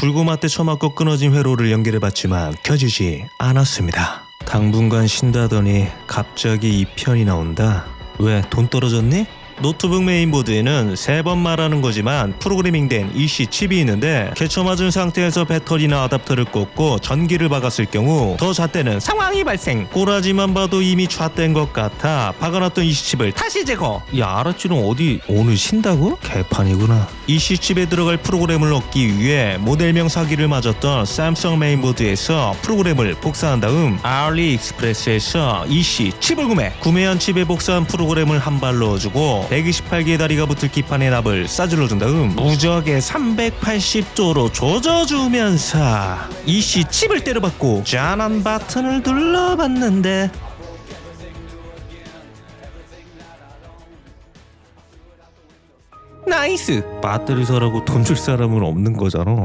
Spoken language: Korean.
불고마 때 처맞고 끊어진 회로를 연결해봤지만 켜지지 않았습니다. 당분간 쉰다더니 갑자기 이 편이 나온다. 왜 돈 떨어졌니? 노트북 메인보드에는 세 번 말하는 거지만 프로그래밍된 EC 칩이 있는데 개쳐 맞은 상태에서 배터리나 어댑터를 꽂고 전기를 박았을 경우 더 잣대는 상황이 발생. 꼬라지만 봐도 이미 잣된 것 같아 박아놨던 EC 칩을 다시 제거. 야 알았지롱. 어디 오늘 쉰다고? 개판이구나. EC 칩에 들어갈 프로그램을 얻기 위해 모델명 사기를 맞았던 삼성 메인보드에서 프로그램을 복사한 다음 알리익스프레스에서 EC 칩을 구매. 구매한 칩에 복사한 프로그램을 한 발 넣어주고 128개의 다리가 붙을 기판에 납을 싸질러 준 다음. 무적에 380도로 조져주면서 EC 칩을 때려받고 짠한 버튼을 눌러봤는데. 나이스! 배터리 사라고 돈 줄 사람은 없는 거잖아